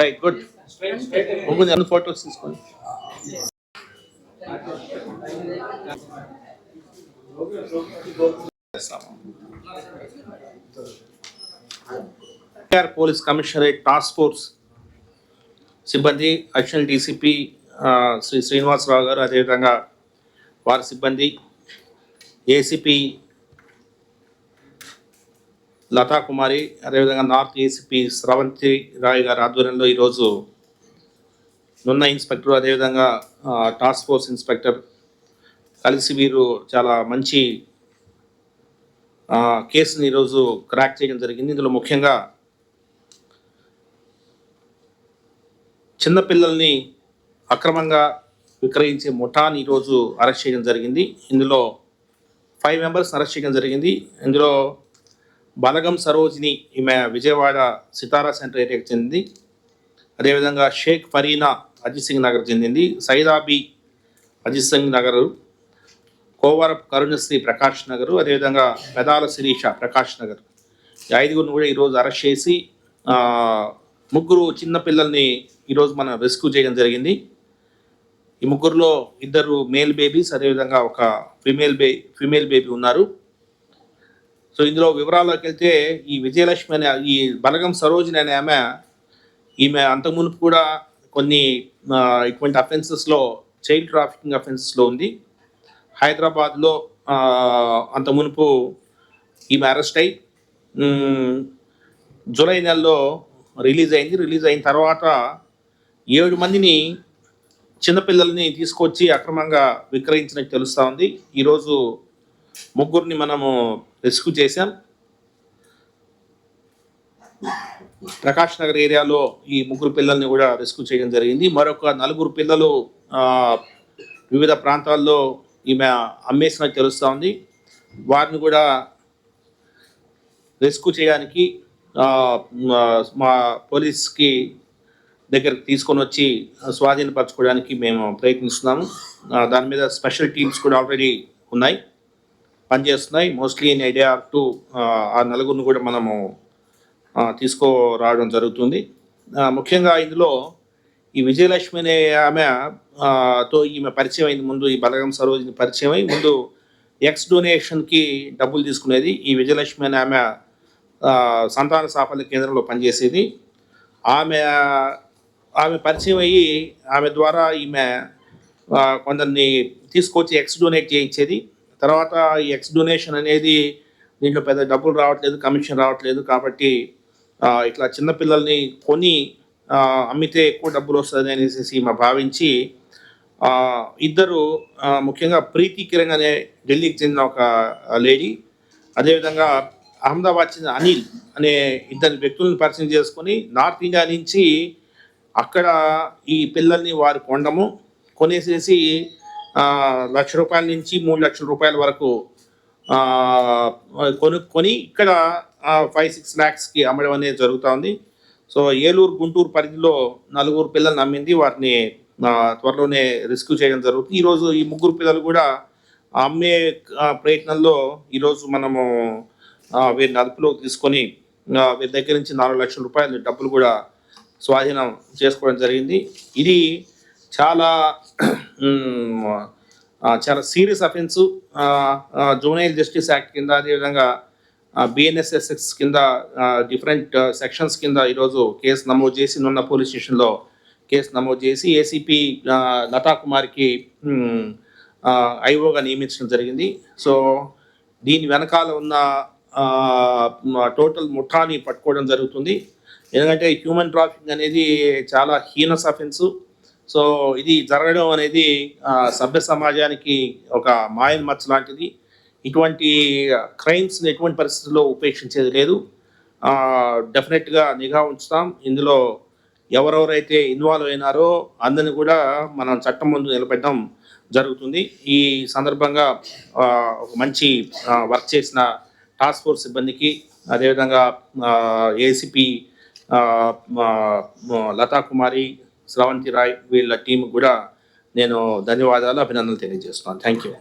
Right good ముందు అన్ని photos తీసుకోండి పోలీస్ కమిషనరేట్ టాస్క్ ఫోర్స్ సిబ్బంది అడిషనల్ డీసీపీ శ్రీ శ్రీనివాసరావు గారు అదేవిధంగా వారి సిబ్బంది ఏసీపీ లతా కుమారి అదేవిధంగా నార్త్ ఏసీపీ స్రవంతి రాయ్ గారి ఆధ్వర్యంలో ఈరోజు నున్న ఇన్స్పెక్టర్ అదేవిధంగా టాస్క్ ఫోర్స్ ఇన్స్పెక్టర్ కలిసి వీరు చాలా మంచి కేసుని ఈరోజు క్రాక్ చేయడం జరిగింది. ఇందులో ముఖ్యంగా చిన్నపిల్లల్ని అక్రమంగా విక్రయించే ముఠాని ఈరోజు అరెస్ట్ చేయడం జరిగింది. ఇందులో ఫైవ్ మెంబర్స్ అరెస్ట్ చేయడం జరిగింది. ఇందులో బలగం సరోజిని ఈమె విజయవాడ సితారా సెంటర్ ఏరియాకి చెందింది. అదేవిధంగా షేక్ ఫరీనా అజిత్ సింగ్ నగర్ చెందింది. సైదాబి అజిత్ సింగ్ నగర్ కోవరపు కరుణశ్రీ ప్రకాష్ నగరు అదేవిధంగా పెదాల శిరీష ప్రకాష్ నగర్. ఈ ఐదుగురిని కూడా ఈరోజు అరెస్ట్ చేసి ముగ్గురు చిన్నపిల్లల్ని ఈరోజు మనం రెస్క్యూ చేయడం జరిగింది. ఈ ముగ్గురులో ఇద్దరు మేల్ బేబీస్ అదేవిధంగా ఒక ఫిమేల్ బే ఫిమేల్ బేబీ ఉన్నారు. సో ఇందులో వివరాల్లోకి వెళ్తే ఈ విజయలక్ష్మి అనే ఈ బలగం సరోజిని అనే ఆమె ఈమె అంతకుమునుపు కూడా కొన్ని ఇటువంటి అఫెన్సెస్లో చైల్డ్ ట్రాఫికింగ్ అఫెన్సెస్లో ఉంది. హైదరాబాద్లో అంత మునుపు ఈమె అరెస్ట్ అయి జూలై నెలలో రిలీజ్ అయింది. రిలీజ్ అయిన తర్వాత ఏడు మందిని చిన్నపిల్లల్ని తీసుకొచ్చి అక్రమంగా విక్రయించినట్టు తెలుస్తూ ఉంది. ఈరోజు ముగ్గురిని మనము రెస్క్యూ చేశాం. ప్రకాష్ నగర్ ఏరియాలో ఈ ముగ్గురు పిల్లల్ని కూడా రెస్క్యూ చేయడం జరిగింది. మరొక నలుగురు పిల్లలు వివిధ ప్రాంతాల్లో ఈమె అమ్మేసినట్టు తెలుస్తూ ఉంది వారిని కూడా రెస్క్యూ చేయడానికి మా- పోలీస్కి దగ్గరికి తీసుకొని వచ్చి స్వాధీనపరచుకోవడానికి మేము ప్రయత్నిస్తున్నాము. దాని మీద స్పెషల్ టీమ్స్ కూడా ఆల్రెడీ ఉన్నాయి. పనిచేస్తున్నాయి. మోస్ట్లీ ఇన్ ఐడియా టు ఆ నలుగురిని కూడా మనము తీసుకురావడం జరుగుతుంది. ముఖ్యంగా ఇందులో ఈ విజయలక్ష్మి అనే ఆమె తో ఈమె పరిచయం అయింది ముందు ఈ బలగం సరోజిని పరిచయం అయి ముందు ఎక్స్ డొనేషన్కి డబ్బులు తీసుకునేది. ఈ విజయలక్ష్మి అనే ఆమె సంతాన సాఫల్య కేంద్రంలో పనిచేసేది. ఆమె ఆమె పరిచయం అయ్యి ఆమె ద్వారా ఈమె కొందరిని తీసుకొచ్చి ఎక్స్ డొనేట్ చేయించేది. తర్వాత ఈ ఎక్స్ డొనేషన్ అనేది దీంట్లో పెద్ద డబ్బులు రావట్లేదు కమిషన్ రావట్లేదు కాబట్టి ఇట్లా చిన్నపిల్లల్ని కొని అమ్మితే ఎక్కువ డబ్బులు వస్తుంది అనేసి మా భావించి ఇద్దరు ముఖ్యంగా ప్రీతి కిరణ్ అనే ఢిల్లీకి చెందిన ఒక లేడీ అదేవిధంగా అహ్మదాబాద్ చెందిన అనిల్ అనే ఇద్దరు వ్యక్తులను పరిచయం చేసుకొని నార్త్ ఇండియా నుంచి అక్కడ ఈ పిల్లల్ని వారు కొండము కొనేసేసి లక్ష రూపాయల నుంచి మూడు లక్షల రూపాయల వరకు కొనుక్కొని ఇక్కడ ఫైవ్ సిక్స్ ల్యాక్స్కి అమ్మడం అనేది జరుగుతూ ఉంది. సో ఏలూరు గుంటూరు పరిధిలో నలుగురు పిల్లల్ని అమ్మింది వారిని త్వరలోనే రెస్క్యూ చేయడం జరుగుతుంది. ఈరోజు ఈ ముగ్గురు పిల్లలు కూడా అమ్మే ప్రయత్నంలో ఈరోజు మనము వీరిని అదుపులోకి తీసుకొని వీరి దగ్గర నుంచి నాలుగు లక్షల రూపాయలు డబ్బులు కూడా స్వాధీనం చేసుకోవడం జరిగింది. ఇది చాలా చాలా serious offence. Juvenile justice act కింద అదేవిధంగా బిఎన్ఎస్ఎస్ఎక్స్ కింద డిఫరెంట్ సెక్షన్స్ కింద ఈరోజు కేసు నమోదు చేసి నున్న పోలీస్ స్టేషన్లో కేసు నమోదు చేసి ఏసీపీ లతా కుమార్కి ఐఓగా నియమించడం జరిగింది. సో దీని వెనకాల ఉన్న టోటల్ ముఠాని పట్టుకోవడం జరుగుతుంది. ఎందుకంటే హ్యూమన్ ట్రాఫికింగ్ అనేది చాలా హీనస్ అఫెన్స్. సో ఇది జరగడం అనేది సభ్య సమాజానికి ఒక మాయన్ మచ్చ లాంటిది. ఇటువంటి క్రైమ్స్ని ఎటువంటి పరిస్థితుల్లో ఉపేక్షించేది లేదు. డెఫినెట్గా నిఘా ఉంచుతాం. ఇందులో ఎవరెవరైతే ఇన్వాల్వ్ అయినారో అందరిని కూడా మనం చట్టం ముందు నిలబెట్టడం జరుగుతుంది. ఈ సందర్భంగా ఒక మంచి వర్క్ చేసిన టాస్క్ ఫోర్స్ సిబ్బందికి అదేవిధంగా ఏసీపీ లతా కుమారి స్రవంతి రాయ్ వీళ్ళ టీం కూడా నేను ధన్యవాదాలు అభినందనలు తెలియజేస్తున్నాను. Thank you